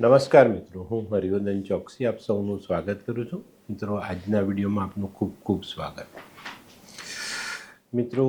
નમસ્કાર મિત્રો, હું હરિવર્ધન ચોકસી આપ સૌનું સ્વાગત કરું છું. મિત્રો, આજના વિડીયોમાં આપનું ખૂબ ખૂબ સ્વાગત. મિત્રો,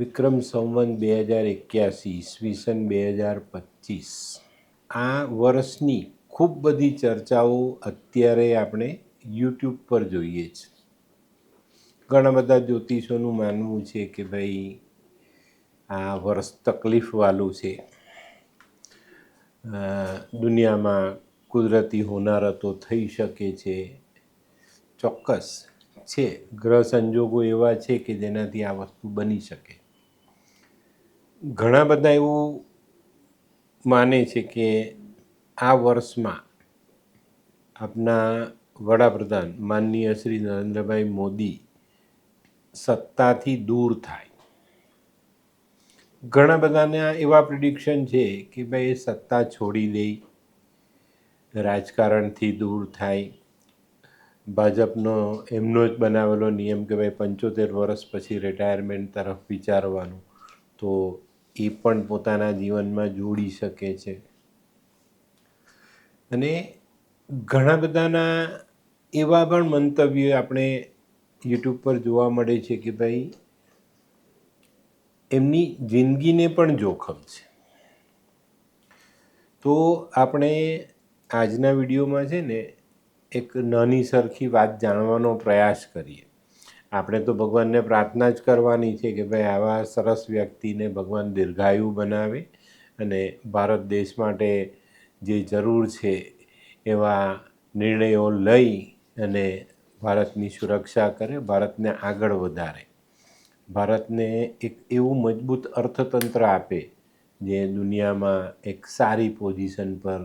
વિક્રમ સંવંત બે હજાર એક્યાસી ઈસવીસન બે હજાર પચીસ, આ વર્ષની ખૂબ બધી ચર્ચાઓ અત્યારે આપણે યુટ્યુબ પર જોઈએ છે. ઘણા બધા જ્યોતિષોનું માનવું છે કે ભાઈ, આ વર્ષ તકલીફવાળું છે. દુનિયામાં કુદરતી હોનારતો થઈ શકે છે. ચોક્કસ છે. ગ્રહ સંજોગો એવા છે કે જેનાથી આ વસ્તુ બની શકે. ઘણા બધા એવું માને છે કે આ વર્ષમાં આપના વડાપ્રધાન માનનીય શ્રી નરેન્દ્રભાઈ મોદી સત્તાથી દૂર થાય. ઘણા બધાના એવા પ્રિડિક્શન છે કે ભાઈ એ સત્તા છોડી દે, રાજકારણથી દૂર થાય. ભાજપનો એમનો જ બનાવેલો નિયમ કે ભાઈ પંચોતેર વર્ષ પછી રિટાયરમેન્ટ તરફ વિચારવાનું. તો એ પણ પોતાના જીવનમાં જોડી શકે છે. અને ઘણા બધાના એવા પણ મંતવ્યો આપણે યુટ્યુબ પર જોવા મળે છે કે ભાઈ એમની જિંદગીને પણ જોખમ છે. તો આપણે આજના વિડીયોમાં છે ને એક નાની સરખી વાત જાણવાનો પ્રયાસ કરીએ. આપણે તો ભગવાનને પ્રાર્થના જ કરવાની છે કે ભાઈ આવા સરસ વ્યક્તિને ભગવાન દીર્ઘાયુ બનાવે અને ભારત દેશ માટે જે જરૂર છે એવા નિર્ણયો લઈ અને ભારતની સુરક્ષા કરે, ભારતને આગળ વધારે. ભારતને એક એવું મજબૂત અર્થતંત્ર આપે જે દુનિયામાં એક સારી પોઝિશન પર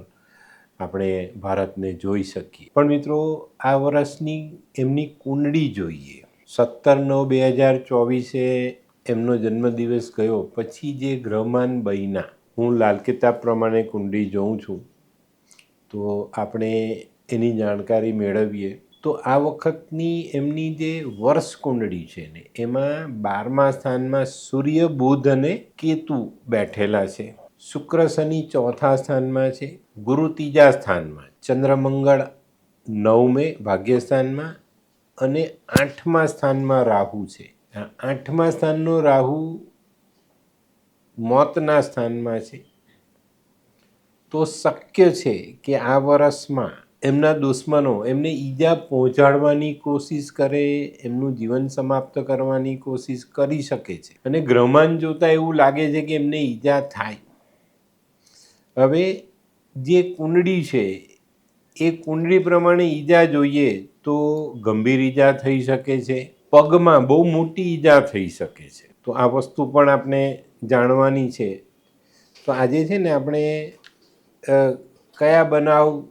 આપણે ભારતને જોઈ શકીએ. પણ મિત્રો, આ વર્ષની એમની કુંડળી જોઈએ. સત્તર નવ બે હજાર ચોવીસે એમનો જન્મદિવસ ગયો. પછી જે ગ્રહમાન બન્યા હું લાલ કિતાબ પ્રમાણે કુંડળી જોઉં છું, તો આપણે એની જાણકારી મેળવીએ. તો આ વખતની એમની જે વર્ષ કુંડળી છે ને, એમાં બારમા સ્થાનમાં સૂર્ય, બુધ અને કેતુ બેઠેલા છે. શુક્ર, શનિ ચોથા સ્થાનમાં છે. ગુરુ ત્રીજા સ્થાનમાં, ચંદ્રમંગળ નવમે ભાગ્યસ્થાનમાં અને આઠમા સ્થાનમાં રાહુ છે. આઠમા સ્થાનનો રાહુ મોતના સ્થાનમાં છે. તો શક્ય છે કે આ વર્ષમાં એમના દુશ્મનો, એમને ઈજા પહોંચાડવાની કોશિશ કરે, એમનું જીવન સમાપ્ત કરવાની કોશિશ કરી શકે છે. અને ગ્રહમાન જોતાં એવું લાગે છે કે એમને ઈજા થાય. હવે જે કુંડળી છે, એ કુંડળી પ્રમાણે ઈજા જોઈએ તો ગંભીર ઈજા થઈ શકે છે, પગમાં બહુ મોટી ઈજા થઈ શકે છે. તો આ વસ્તુ પણ આપણે જાણવાની છે. તો આજે છે ને આપણે કયા બનાવ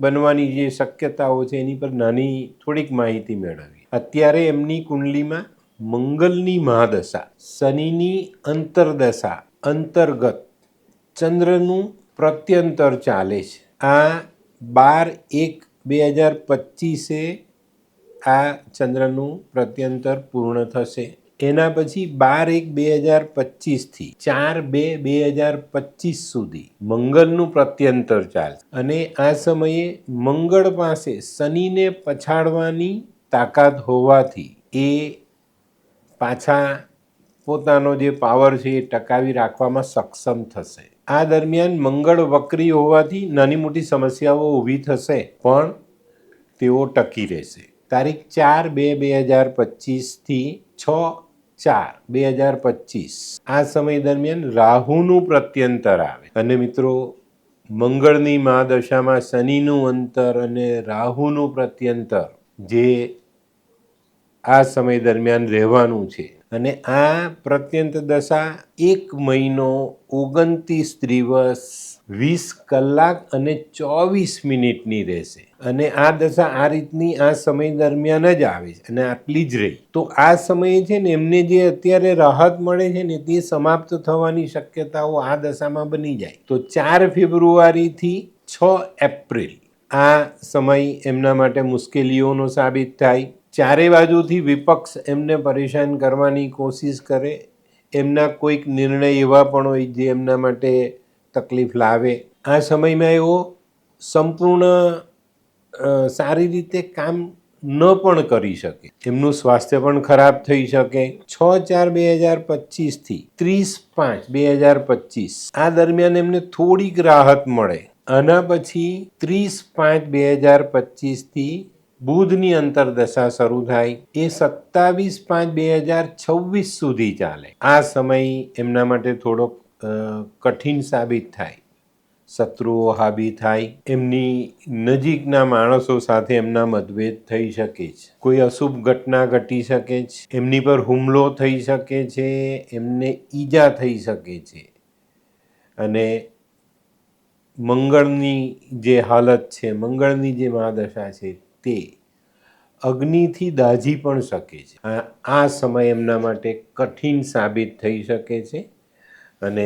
બનવાની જે શક્યતાઓ છે, એની પર નાની થોડીક માહિતી મેળવી અત્યારે એમની કુંડલીમાં મંગલની મહાદશા, શનિની અંતરદશા અંતર્ગત ચંદ્રનું પ્રત્યંતર ચાલે છે. આ બાર એક બે હજાર પચીસે આ ચંદ્રનું પ્રત્યંતર પૂર્ણ થશે. એના પછી બાર એક બે હજાર પચીસથી ચાર બે બે હજાર પચીસ સુધી મંગળનું પ્રત્યંતર ચાલશે અને આ સમયે મંગળ પાસે શનિને પછાડવાની તાકાત હોવાથી એ પાછા પોતાનો જે પાવર છે એ ટકાવી રાખવામાં સક્ષમ થશે. આ દરમિયાન મંગળ વક્રી હોવાથી નાની મોટી સમસ્યાઓ ઊભી થશે, પણ તેઓ ટકી રહેશે. તારીખ ચાર બે બે હજાર પચીસથી છ ચાર, બે હજાર પચીસ. આ સમય દરમિયાન રાહુનું પ્રત્યંતર આવે. અને મિત્રો, મંગળની મહાદશામાં શનિનું અંતર અને રાહુનું પ્રત્યંતર જે આ સમય દરમિયાન રહેવાનું છે. અને આ પ્રત્યંત દશા એક મહિનો ઓગણત્રીસ દિવસ વીસ કલાક અને ચોવીસ મિનિટની રહેશે. અને આ દશા આ રીતની આ સમય દરમિયાન જ આવે છે અને આટલી જ રહી. તો આ સમયે છે ને એમને જે અત્યારે રાહત મળે છે ને તે સમાપ્ત થવાની શક્યતાઓ આ દશામાં બની જાય. તો ચાર ફેબ્રુઆરીથી છ એપ્રિલ આ સમય એમના માટે મુશ્કેલીઓનો સાબિત થાય. ચારે બાજુથી વિપક્ષ એમને પરેશાન કરવાની કોશિશ કરે, એમના કોઈક નિર્ણય એવા પણ હોય જે એમના માટે તકલીફ લાવે. આ સમયમાં એઓ સંપૂર્ણ સારી રીતે કામ ન પણ કરી શકે. એમનું સ્વાસ્થ્ય પણ ખરાબ થઈ શકે. છ ચાર બે હજાર પચીસથી ત્રીસ પાંચ બે હજાર પચીસ. આ દરમિયાન એમને થોડીક રાહત મળે. આના પછી ત્રીસ પાંચ બે હજાર પચીસથી બુધની અંતરદશા શરૂ થાય એ સત્તાવીસ પાંચ બે હજાર છવ્વીસ સુધી ચાલે. આ સમય એમના માટે થોડોક કઠિન સાબિત થાય. શત્રુઓ હાબી થાય. એમની નજીકના માણસો સાથે એમના મતભેદ થઈ શકે છે. કોઈ અશુભ ઘટના ઘટી શકે છે. એમની પર હુમલો થઈ શકે છે. એમને ઈજા થઈ શકે છે. અને મંગળની જે હાલત છે, મંગળની જે મહાદશા છે તે અગ્નિથી દાઝી પણ શકે છે. આ સમય એમના માટે કઠિન સાબિત થઈ શકે છે અને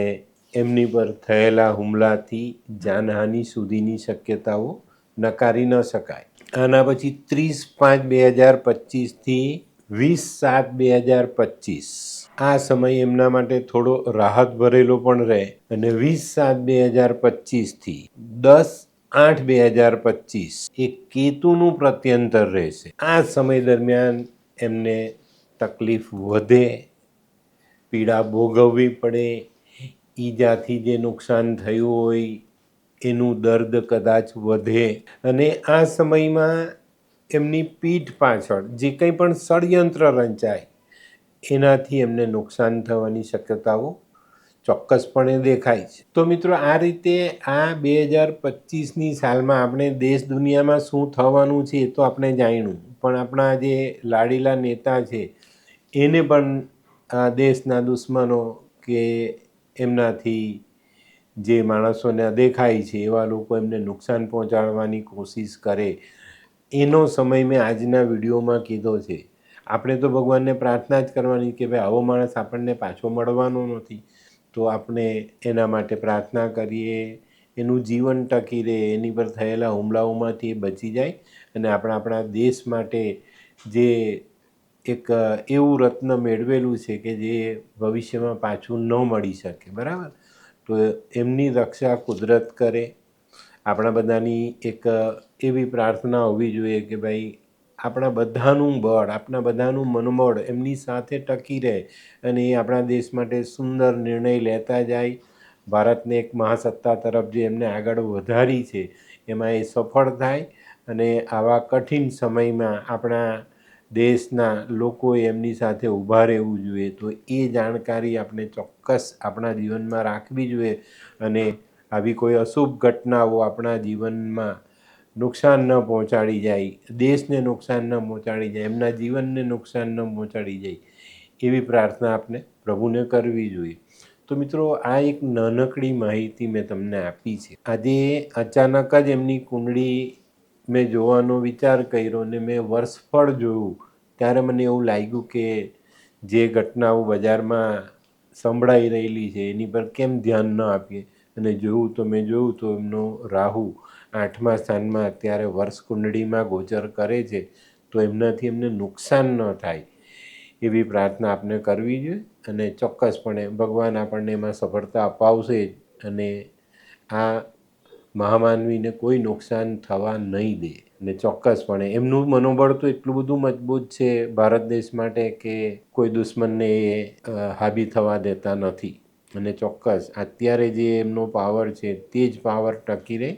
એમની પર થયેલા હુમલાથી જાનહાનિ સુધીની શક્યતાઓ નકારી ન શકાય. આના પછી ત્રીસ પાંચ બે હજાર પચીસથી વીસ સાત બે હજાર પચીસ. આ સમય એમના માટે થોડો રાહત ભરેલો પણ રહે અને વીસ સાત બે હજાર પચીસથી દસ આઠ બે હજાર પચીસ. એ કેતુનું પ્રત્યંતર રહેશે. આ સમય દરમિયાન એમને તકલીફ વધે, પીડા ભોગવવી પડે, ઈજાથી જે નુકસાન થયું હોય એનું દર્દ કદાચ વધે. અને આ સમયમાં એમની પીઠ પાછળ જે કંઈ પણ ષડયંત્ર રચાય, એનાથી એમને નુકસાન થવાની શક્યતાઓ ચોક્કસપણે દેખાય છે. તો મિત્રો, આ રીતે આ બે હજાર પચીસની સાલમાં આપણે દેશ દુનિયામાં શું થવાનું છે એ તો આપણે જાણ્યું. પણ આપણા જે લાડીલા નેતા છે, એને પણ દેશના દુશ્મનો કે એમનાથી જે માણસોને દેખાય છે એવા લોકો એમને નુકસાન પહોંચાડવાની કોશિશ કરે, એનો સમય મેં આજના વિડીયોમાં કીધો છે. આપણે તો ભગવાનને પ્રાર્થના જ કરવાની કે ભાઈ આવો માણસ આપણને પાછો મળવાનો નથી. તો આપણે એના માટે પ્રાર્થના કરીએ, એનું જીવન ટકી રહે, એની પર થયેલા હુમલાઓમાંથી એ બચી જાય અને આપણે આપણા દેશ માટે જે એક એવું રત્ન મેળવેલું છે કે જે ભવિષ્યમાં પાછું ન મળી શકે, બરાબર? તો એમની રક્ષા કુદરત કરે. આપણા બધાની એક એવી પ્રાર્થના હોવી જોઈએ કે ભાઈ આપણા બધાનું બળ, આપણા બધાનું મનોબળ એમની સાથે ટકી રહે અને એ આપણા દેશ માટે સુંદર નિર્ણય લેતા જાય. ભારતને એક મહાસત્તા તરફ જે એમને આગળ વધારી છે, એમાં એ સફળ થાય અને આવા કઠિન સમયમાં આપણા દેશના લોકોએ એમની સાથે ઊભા રહેવું જોઈએ. તો એ જાણકારી આપણે ચોક્કસ આપણા જીવનમાં રાખવી જોઈએ અને આવી કોઈ અશુભ ઘટનાઓ આપણા જીવનમાં નુકસાન ન પહોંચાડી જાય, દેશને નુકસાન ન પહોંચાડી જાય, એમના જીવનને નુકસાન ન પહોંચાડી જાય, એવી પ્રાર્થના આપણે પ્રભુને કરવી જોઈએ. તો મિત્રો, આ એક નાનકડી માહિતી મેં તમને આપી છે. આજે અચાનક જ એમની કુંડળી મેં જોવાનો વિચાર કર્યો ને મેં વર્ષફળ જોયું. ત્યારે મને એવું લાગ્યું કે જે ઘટનાઓ બજારમાં સંભળાઈ રહેલી છે, એની પર કેમ ધ્યાન ન આપીએ? અને જોયું તો મેં જોયું તો એમનો રાહુ આઠમા સ્થાનમાં અત્યારે વર્ષ કુંડળીમાં ગોચર કરે છે, તો એમનાથી એમને નુકસાન ન થાય એવી પ્રાર્થના આપણે કરવી જોઈએ અને ચોક્કસપણે ભગવાન આપણને એમાં સફળતા અપાવશે જ અને આ મહામાનવીને કોઈ નુકસાન થવા નહીં દે અને ચોક્કસપણે એમનું મનોબળ તો એટલું બધું મજબૂત છે ભારત દેશ માટે કે કોઈ દુશ્મનને એ હાબી થવા દેતા નથી. અને ચોક્કસ અત્યારે જે એમનો પાવર છે તે જ પાવર ટકી રહે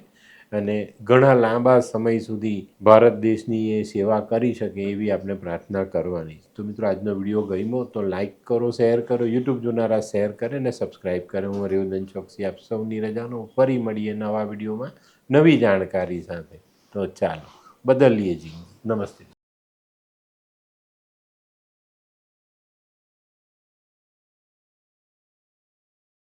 અને ઘણા લાંબા સમય સુધી ભારત દેશની એ સેવા કરી શકે એવી આપણે પ્રાર્થના કરવાની. તો મિત્રો, આજનો વીડિયો ગમ્યો તો લાઇક કરો શેર કરો યુટ્યુબ જોનારા શેર કરે અને સબસ્ક્રાઈબ કરે. હું રેવદન ચોકસી આપ સૌની રજાનો ફરી મળીએ નવા વિડીયોમાં નવી જાણકારી સાથે. તો ચાલો, બદલીએ જી. નમસ્તે.